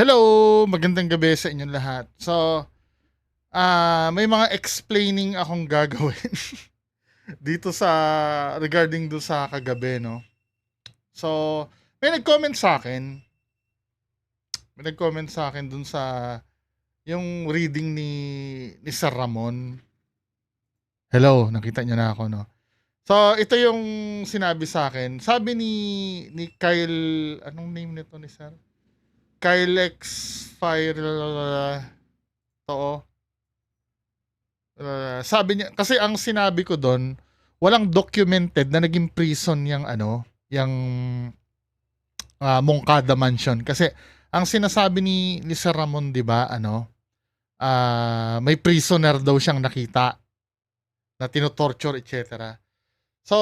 Hello! Magandang gabi sa inyong lahat. So, ah may mga explaining akong gagawin dito sa regarding do sa kagabi, no? So, may nag-comment sa akin. May nag-comment sa akin dun sa yung reading ni ni Sir Ramon. Hello, nakita niyo na ako, no? So, ito yung sinabi sa akin. Sabi ni ni Kyle, anong name nito ni Sir? Kylex Fire to sabi niya kasi ang sinabi ko doon walang documented na naging prison yung ano yung uh, Moncada Mansion. Kasi ang sinasabi ni ni Sir Ramon 'di ba ano uh, may prisoner daw siyang nakita na tinotorture etc. So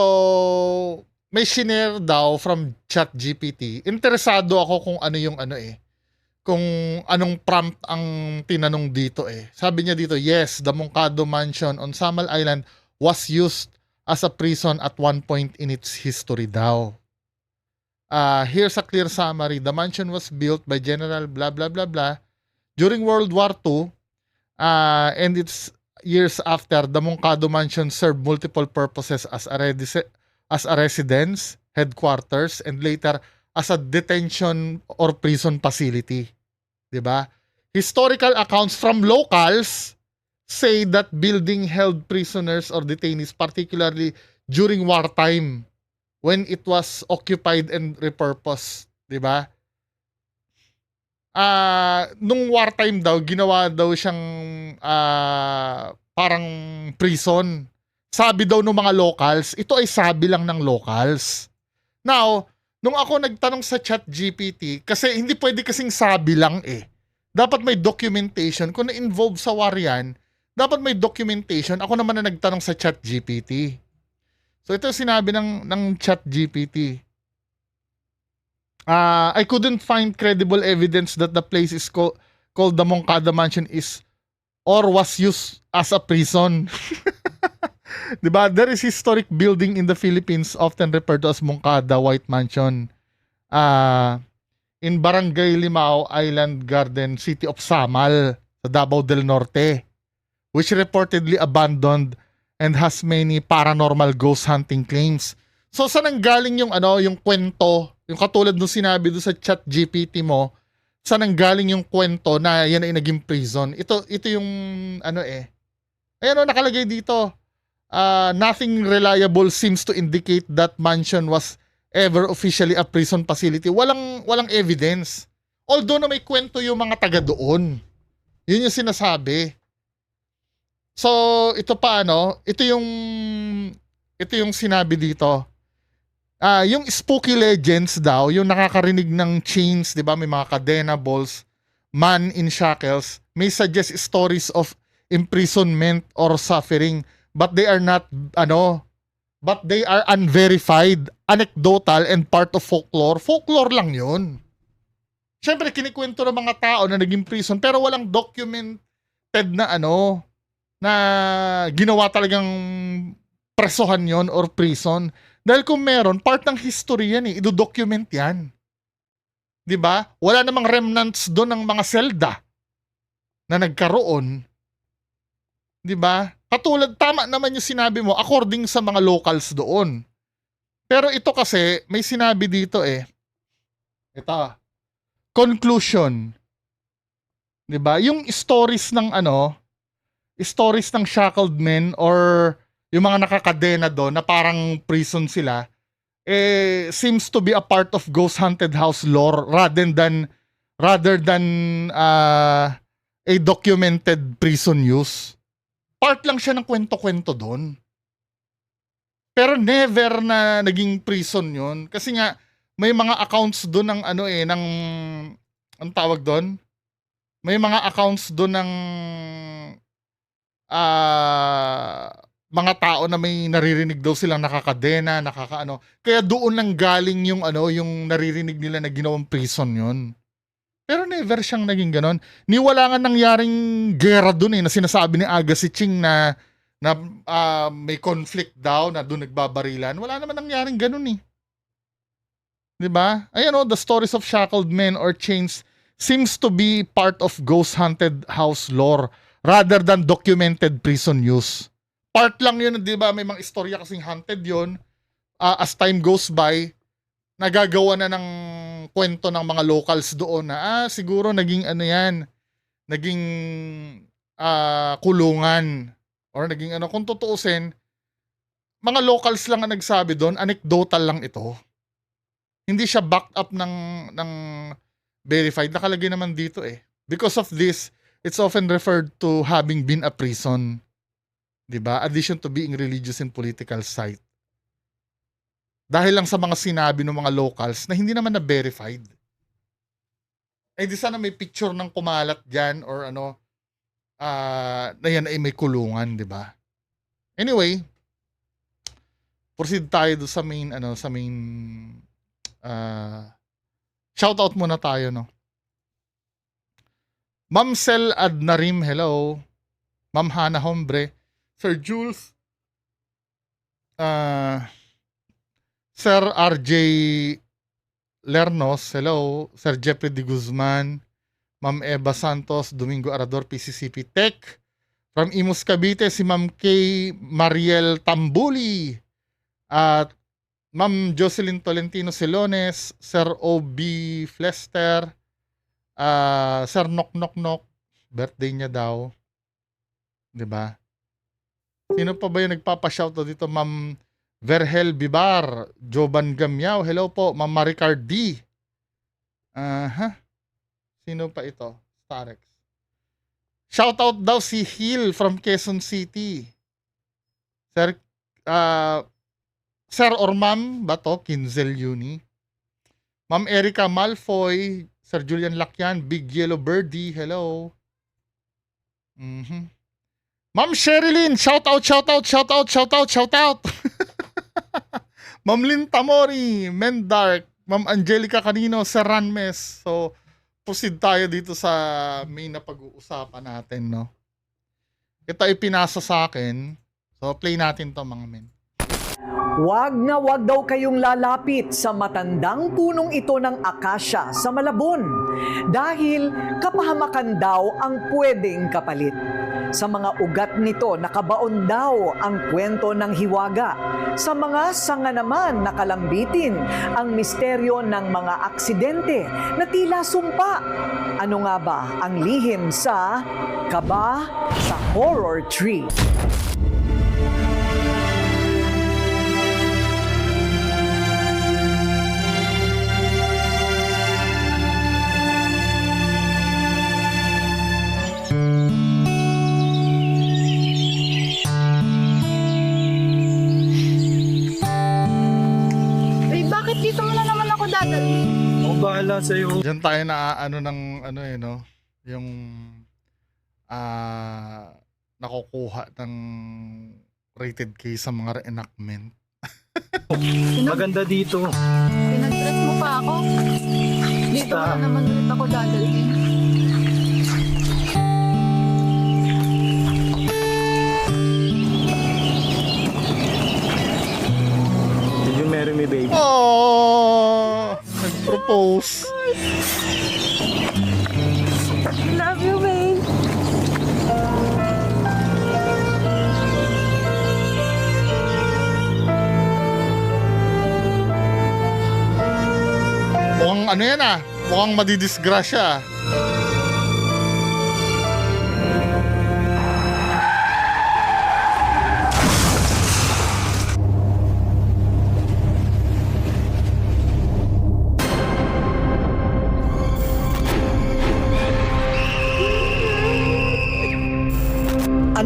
may shinare daw from ChatGPT. Interesado ako kung ano yung ano eh kung anong prompt ang tinanong dito eh. Sabi niya dito, yes, the Moncado Mansion on Samal Island was used as a prison at one point in its history daw. Uh, here's a clear summary. The mansion was built by General blah blah blah blah during World War II uh, and its years after the Moncado Mansion served multiple purposes as a, resi- as a residence, headquarters, and later as a detention or prison facility. 'Di ba? Historical accounts from locals say that building held prisoners or detainees particularly during wartime when it was occupied and repurposed, 'di ba? Ah, uh, nung wartime daw ginawa daw siyang uh, parang prison. Sabi daw ng mga locals, ito ay sabi lang ng locals. Now, nung ako nagtanong sa chat GPT, kasi hindi pwede kasing sabi lang eh. Dapat may documentation. Kung na-involve sa war yan, dapat may documentation. Ako naman na nagtanong sa chat GPT. So ito sinabi ng, ng chat GPT. Uh, I couldn't find credible evidence that the place is co- called the Moncada Mansion is or was used as a prison. 'Di ba? There is historic building in the Philippines often referred to as Moncada White Mansion. Uh, in Barangay Limao Island Garden, City of Samal, sa Davao del Norte, which reportedly abandoned and has many paranormal ghost hunting claims. So saan ang galing yung ano, yung kwento, yung katulad nung sinabi do sa chat GPT mo, saan ang galing yung kwento na yan ay naging prison? Ito ito yung ano eh. Ayan o, nakalagay dito uh, nothing reliable seems to indicate that mansion was ever officially a prison facility. Walang walang evidence. Although na may kwento yung mga taga doon. Yun yung sinasabi. So, ito pa ano, ito yung ito yung sinabi dito. Ah, uh, yung spooky legends daw, yung nakakarinig ng chains, 'di ba? May mga kadena balls, man in shackles, may suggest stories of imprisonment or suffering but they are not ano but they are unverified, anecdotal and part of folklore. Folklore lang 'yun. Siyempre kinikwento ng mga tao na naging prison pero walang documented na ano na ginawa talagang presohan yon or prison. Dahil kung meron, part ng history yan eh. Ido-document yan. 'Di ba? Wala namang remnants doon ng mga selda na nagkaroon. 'Di ba? Katulad, tama naman yung sinabi mo, according sa mga locals doon. Pero ito kasi, may sinabi dito eh. Ito. Conclusion. 'Di ba? Yung stories ng ano, stories ng shackled men or yung mga nakakadena doon na parang prison sila, eh seems to be a part of ghost haunted house lore rather than rather than uh, a documented prison use part lang siya ng kwento-kwento doon. Pero never na naging prison yun. Kasi nga, may mga accounts doon ng ano eh, ng, ang tawag doon? May mga accounts doon ng, ah, uh, mga tao na may naririnig daw silang nakakadena, nakakaano. Kaya doon lang galing yung ano, yung naririnig nila na ginawang prison yun. Pero never siyang naging ganon. Ni wala nga nangyaring gera dun eh, na sinasabi ni Aga si Ching na, na uh, may conflict daw na doon nagbabarilan. Wala naman nangyaring ganon eh. ba? Ayan oh, the stories of shackled men or chains seems to be part of ghost haunted house lore rather than documented prison use. Part lang yun, di ba? May mga istorya kasing haunted yun. Ah, as time goes by, nagagawa na ng kwento ng mga locals doon na, ah, siguro naging ano yan, naging ah, kulungan. Or naging ano, kung tutuusin, mga locals lang ang nagsabi doon, anecdotal lang ito. Hindi siya backed up ng, ng verified. Nakalagay naman dito eh. Because of this, it's often referred to having been a prison. 'Di ba? Addition to being religious and political site. Dahil lang sa mga sinabi ng mga locals na hindi naman na verified. Eh di sana may picture ng kumalat diyan or ano ah na yan ay may kulungan, 'di ba? Anyway, proceed tayo doon sa main ano sa main ah shoutout muna tayo no. Ma'am Adnarim, hello. Ma'am Hana Hombre, Sir Jules, ah Sir RJ Lernos, hello. Sir Jeffrey De Guzman, Ma'am Eva Santos, Domingo Arador, PCCP Tech. From Imus Cavite, si Ma'am K. Mariel Tambuli. At Ma'am Jocelyn Tolentino Silones, Sir O.B. Flester, ah Sir Nok Nok Nok, birthday niya daw. 'Di ba? Sino pa ba yung nagpapa-shoutout dito? Ma'am Verhel Bibar, Joban Gamyaw, hello po, Ma'am Maricar D. Aha. Sino pa ito? Starex. Shoutout daw si Hill from Quezon City. Sir, ah, Sir or Ma'am ba to? Kinzel Uni. Ma'am Erica Malfoy, Sir Julian Lakyan, Big Yellow Birdie, hello. Mhm. Ma'am Sherilyn, shout out, shout out, shout out, shout out, shout out. Ma'am Lynn Tamori, Mendark, Ma'am Angelica Canino, Sir Ranmes. So, proceed tayo dito sa main na pag-uusapan natin, no? Ito ay pinasa sa akin. So, play natin to mga men. Huwag na huwag daw kayong lalapit sa matandang punong ito ng akasya sa Malabon dahil kapahamakan daw ang pwedeng kapalit. Sa mga ugat nito nakabaon daw ang kwento ng hiwaga. Sa mga sanga naman nakalambitin ang misteryo ng mga aksidente na tila sumpa. Ano nga ba ang lihim sa kaba sa horror tree? Bahala sa'yo. Diyan tayo na ano ng ano eh no, yung ah nakukuha ng rated K sa mga reenactment. Maganda dito. Pinag-dress mo pa ako? Dito na naman ulit ako dadalhin. Did you marry me, baby? Oh, nag-propose. Love you, babe. Mukhang ano yan ah, mukhang madidisgrasya ah.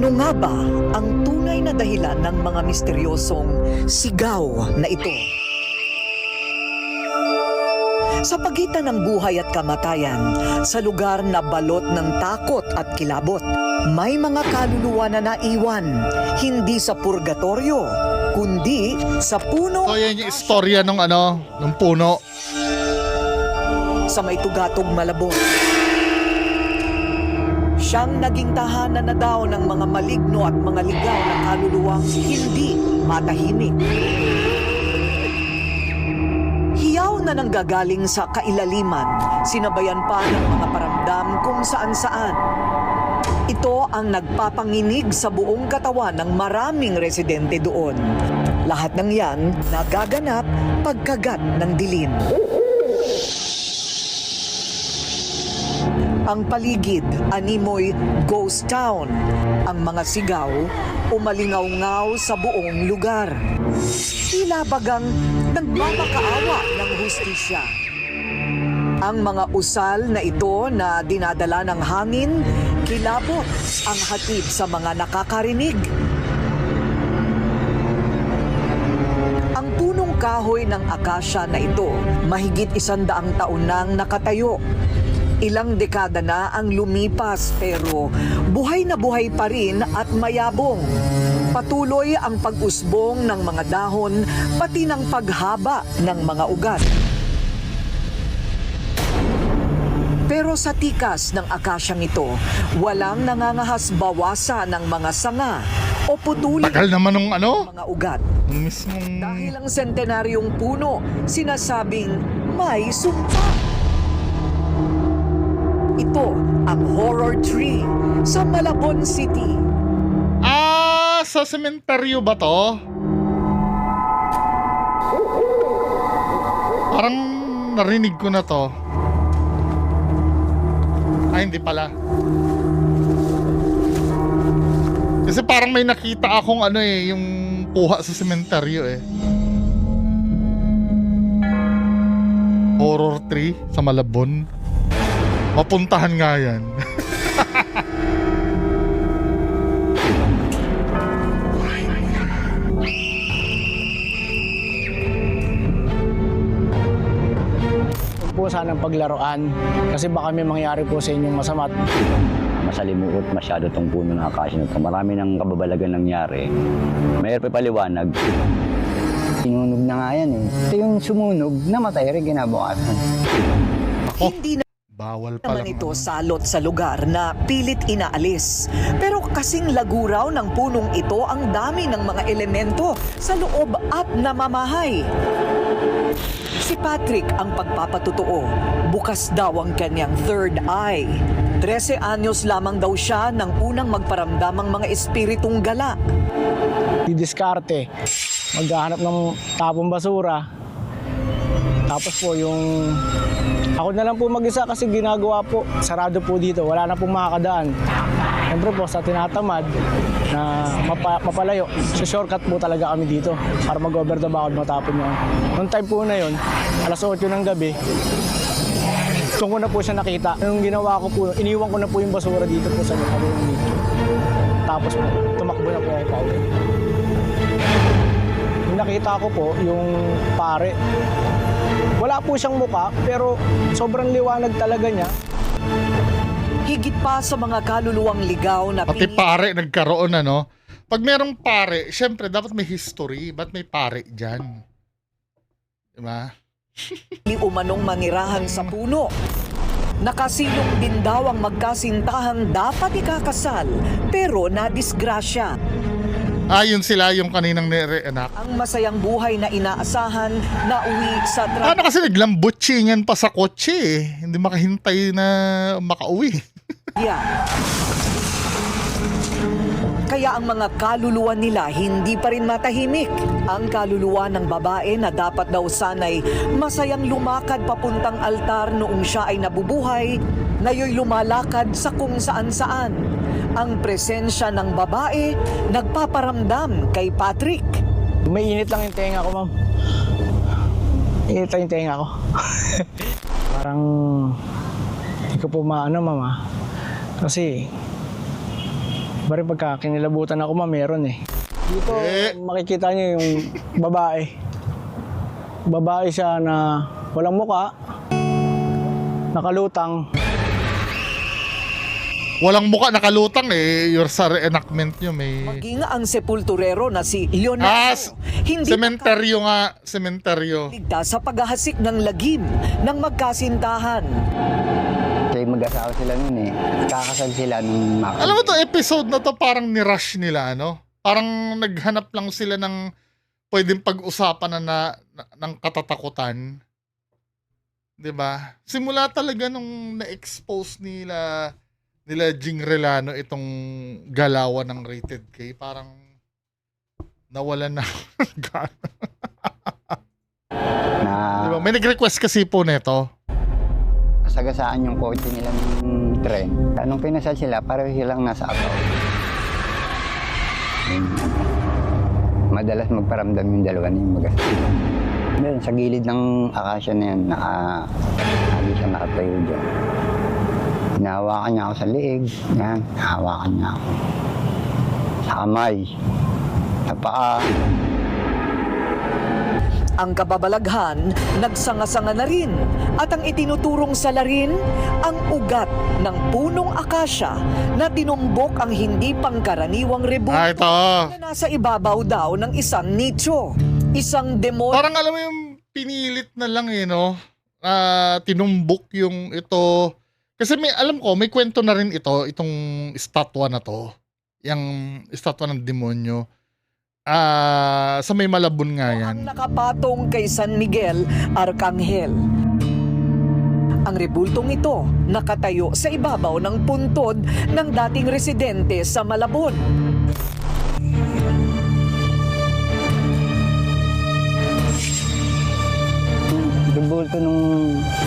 Ano nga ba ang tunay na dahilan ng mga misteryosong sigaw na ito? Sa pagitan ng buhay at kamatayan, sa lugar na balot ng takot at kilabot, may mga kaluluwa na naiwan, hindi sa purgatorio, kundi sa puno So yan yung istorya ng ano, ng puno. sa may tugatog malabon. Siyang naging tahanan na daw ng mga maligno at mga ligaw na kaluluwang hindi matahimik. Hiyaw na nanggagaling sa kailaliman, sinabayan pa ng mga paramdam kung saan-saan. Ito ang nagpapanginig sa buong katawan ng maraming residente doon. Lahat ng yan nagaganap pagkagat ng dilim. Ang paligid, animoy ghost town. Ang mga sigaw, umalingaw-ngaw sa buong lugar. Tila bagang nagmamakaawa ng hustisya. Ang mga usal na ito na dinadala ng hangin, kilabot ang hatid sa mga nakakarinig. Ang punong kahoy ng akasya na ito, mahigit isandaang taon nang nakatayo. Ilang dekada na ang lumipas pero buhay na buhay pa rin at mayabong. Patuloy ang pag-usbong ng mga dahon pati ng paghaba ng mga ugat. Pero sa tikas ng akasyang ito, walang nangangahas bawasan ng mga sanga o putulin Tagal naman ano, ng mga ugat. mismong... Dahil ang sentenaryong puno, sinasabing may sumpa. Ito ang horror tree sa Malabon City. Ah, sa sementeryo ba to? Parang narinig ko na to. Ah, hindi pala. Kasi parang may nakita akong ano eh, yung kuha sa sementeryo eh. Horror tree sa Malabon. Mapuntahan nga yan. Huwag po sanang paglaruan kasi baka may mangyari po sa inyong masama. masalimuot masyado tong puno ng akasya na to. Marami ng kababalagan nangyari. Mayroon pa paliwanag. Sinunog na nga yan eh. Ito yung sumunog, namatay rin kinabukasan. Oh. Hindi Bawal pa naman lang. ito salot sa lugar na pilit inaalis. Pero kasing laguraw ng punong ito ang dami ng mga elemento sa loob at namamahay. Si Patrick ang pagpapatutuo. Bukas daw ang kanyang third eye. 13 anyos lamang daw siya nang unang magparamdam ang mga espiritong gala. Didiskarte. Maghahanap ng tapong basura. Tapos po yung... Ako na lang po mag-isa kasi ginagawa po. Sarado po dito. Wala na pong makakadaan. Siyempre po sa tinatamad na mapa, mapalayo. So shortcut po talaga kami dito para mag-over the bakod matapon yun. Noong time po na yun, alas 8 ng gabi, doon ko na po siya nakita. Yung ginawa ko po, iniwan ko na po yung basura dito po sa loob dito. Tapos po, tumakbo na po ako pauwi. Yung nakita ko po, yung pare. Wala po siyang muka, pero sobrang liwanag talaga niya. Higit pa sa mga kaluluwang ligaw na Pati pare nagkaroon ano. Pag merong pare, syempre dapat may history. Ba't may pare dyan? Diba? umanong manirahan sa puno. Nakasilong din daw ang magkasintahang dapat ikakasal pero nadisgrasya. Ah, yun sila yung kaninang nire-enact. Ang masayang buhay na inaasahan na uwi sa Ano kasi naglambutsingan pa sa kotse eh. Hindi makahintay na makauwi. trahedya. Kaya ang mga kaluluwa nila hindi pa rin matahimik. Ang kaluluwa ng babae na dapat daw sanay masayang lumakad papuntang altar noong siya ay nabubuhay, ngayon lumalakad sa kung saan-saan. Ang presensya ng babae nagpaparamdam kay Patrick. May init lang yung tenga ko, ma'am. Init lang yung tenga ko. Parang hindi ko po maano, ma'am. ah. Kasi, iba rin pagka kinilabutan ako, ma'am, meron eh. Dito, Eh. makikita niyo yung babae. Babae siya na walang muka, nakalutang. Walang muka nakalutang eh. Your sa reenactment nyo may... Maging ang sepulturero na si Ah, Leonardo, s- hindi sementeryo nga. Sementeryo. ligtas sa paghahasik ng lagim ng magkasintahan. Kasi mag-asawa sila nun eh. Kakasal sila nung mak- Alam mo to episode na to parang ni-rush nila, ano? Parang naghanap lang sila ng pwedeng pag-usapan na, na, na- ng katatakutan. 'Di ba? Simula talaga nung na-expose nila nila Jing Relano itong galawan ng rated K, parang nawalan na ng gana. Na Di ba? May nag-request kasi po nito. Kasagasaan yung kotse nila ng tren. Anong pinasal sila, pareho silang nasa abaw. Ano. Madalas magparamdam yung dalawa na yung magastos. Meron sa gilid ng akasya na yan, naka, lagi siya nakatayo dyan. Hinahawakan niya ako sa leeg. Yan, hinahawakan niya ako. Sa kamay. Sa paa. Ang kababalaghan, nagsanga-sanga na rin at ang itinuturong salarin, ang ugat ng punong akasya na tinumbok ang hindi pangkaraniwang Ah, rebulto ito. na nasa ibabaw daw ng isang nicho. Isang demonyo Parang alam mo yung pinilit na lang eh, no? Ah, tinumbok yung ito. Kasi may, alam ko, may kwento na rin ito, itong estatwa na to. Yung estatwa ng demonyo. Ah, sa may malabon nga yan. ang nakapatong kay San Miguel Arcangel. Ang rebultong ito nakatayo sa ibabaw ng puntod ng dating residente sa Malabon. Yung bulto nung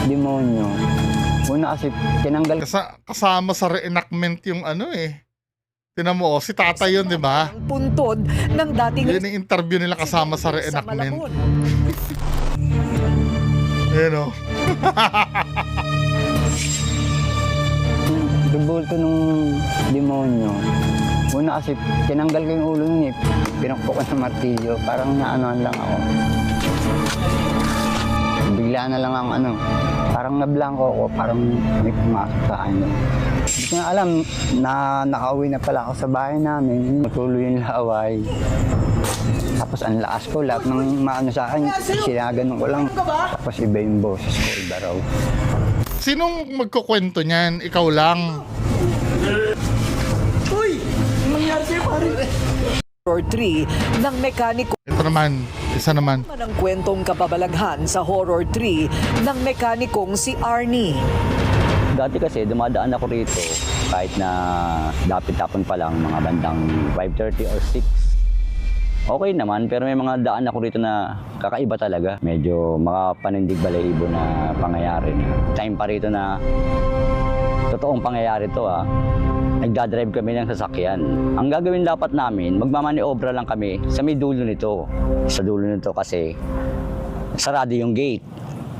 demonyo. Una kasi tinanggal Kasa, kasama sa reenactment yung ano eh. Tinan mo, oh, si tata yun, di ba? Ang puntod ng dating Yun yung interview nila kasama sa reenactment. Malabon. Yun oh. yung bulto nung demonyo. Una kasi tinanggal ko yung ulo nun eh. Pinakpo ko ng martilyo. Parang naanoan lang ako. Bigla na lang ang ano. Parang nablangko ako. Parang may pumasok sa akin. Hindi ko na alam na nakauwi na pala ako sa bahay namin. Matuloy yung laway. Tapos ang lakas ko, lahat ng maano sa akin, sinaganon ko lang. Tapos iba yung boses ko, iba raw. Sinong magkukwento niyan? Ikaw lang. Horror 3 ng mekaniko Ito naman, isa naman. naman ang kwentong kababalaghan sa Horror 3 ng mekanikong si Arnie. Dati kasi dumadaan ako rito kahit na dapit tapon pa lang mga bandang 5.30 or 6. Okay naman, pero may mga daan ako rito na kakaiba talaga. Medyo makapanindig balahibo na pangyayari. Time pa rito na totoong pangyayari to ah. Nagdadrive kami ng sasakyan. Ang gagawin dapat namin, magmamaniobra lang kami sa may dulo nito. Sa dulo nito kasi sarado yung gate.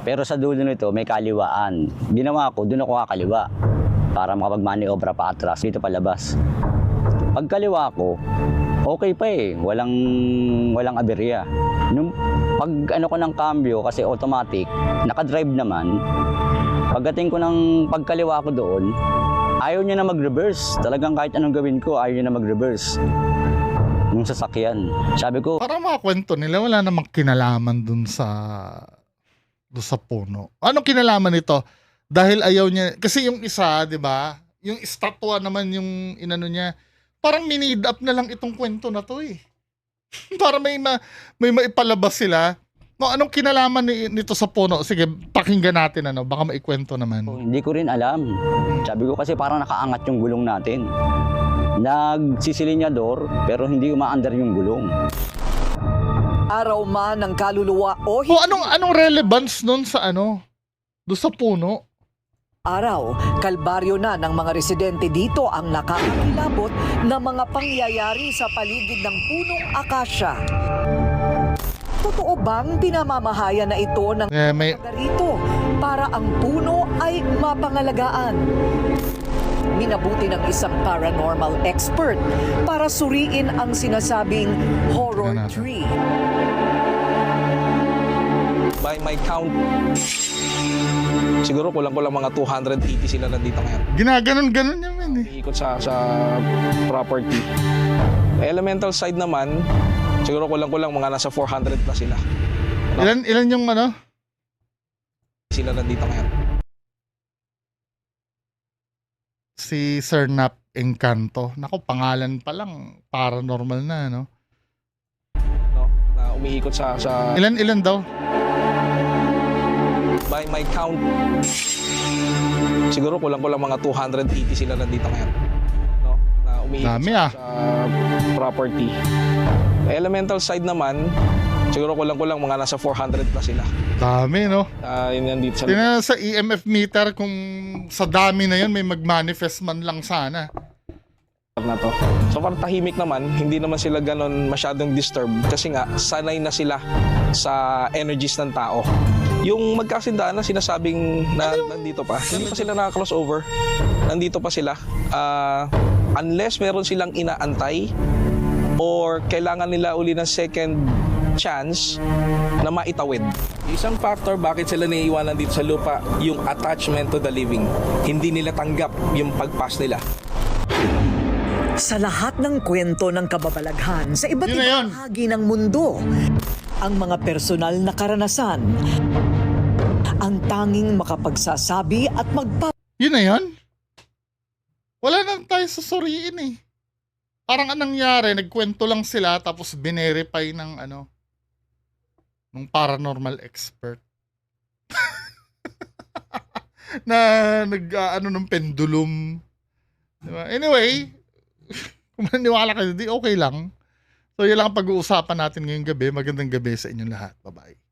Pero sa dulo nito, may kaliwaan. Ginawa ko, doon ako kakaliwa para makapag-maniobra pa atras, dito palabas. Pagkaliwa ko, okay pa eh. Walang, walang aberya. Nung pag ano ko ng cambio, kasi automatic, nakadrive naman, pagdating ko ng pagkaliwa ko doon, ayaw niya na mag-reverse. Talagang kahit anong gawin ko, ayaw niya na mag-reverse. Nung sasakyan. Sabi ko, Para mga kwento nila, wala namang kinalaman dun sa dun sa puno. Anong kinalaman nito? Dahil ayaw niya, kasi yung isa, di ba? Yung estatwa naman yung inano niya, parang minid up na lang itong kwento na to eh. Para may ma, may maipalabas sila. No, anong kinalaman ni, nito sa puno? Sige, pakinggan natin ano, baka maikwento naman. Hindi ko rin alam. Sabi ko kasi parang nakaangat yung gulong natin. Nagsisilinyador pero hindi umaandar yung gulong. Araw man ng kaluluwa o O anong anong relevance nun sa ano? Do sa puno? araw, kalbaryo na ng mga residente dito ang nakakakilabot ng mga pangyayari sa paligid ng punong akasya. Totoo bang pinamamahayan na ito ng Eh, may rito para ang puno ay mapangalagaan? Minabuti ng isang paranormal expert para suriin ang sinasabing horror tree. by my count, siguro kulang-kulang mga 280 sila nandito ngayon. ginaganon-ganon niya man eh. Iikot sa, sa property. Elemental side naman, siguro kulang-kulang mga nasa 400 na sila. Ilan ilan yung ano? Sila nandito ngayon. Si Sir Nap Encanto. Nako, pangalan pa lang, paranormal na, no? No? Na umiikot sa, sa Ilan, ilan daw? by my count, siguro kulang-kulang mga 280 sila nandito ngayon. No? Na umiikot Dami, sa, ah. sa property. Elemental side naman, siguro kulang-kulang mga nasa 400 na sila. Dami, no? Uh, yun nandito sa Tingnan sa EMF meter kung sa dami na yun may mag-manifest man lang sana. na to. So parang tahimik naman, hindi naman sila ganon masyadong disturb kasi nga sanay na sila sa energies ng tao. Yung magkasindaan na sinasabing na nandito pa, hindi pa sila nakaka-crossover. Nandito pa sila. Ah, unless meron silang inaantay or kailangan nila uli ng second chance na maitawid. Isang factor bakit sila naiiwanan dito sa lupa, yung attachment to the living. Hindi nila tanggap yung pagpas nila. Sa lahat ng kwento ng kababalaghan sa iba't ibang bahagi ng mundo, ang mga personal na karanasan ang tanging makapagsasabi at magpa Yun na yun. Wala na tayo susuriin eh. Parang anong nangyari, nagkwento lang sila tapos binerify ng ano, ng paranormal expert. na nag ah, ano ng pendulum. Diba? Anyway, kung maniwala kayo, di okay lang. So yun lang ang pag-uusapan natin ngayong gabi. Magandang gabi sa inyong lahat. Bye-bye.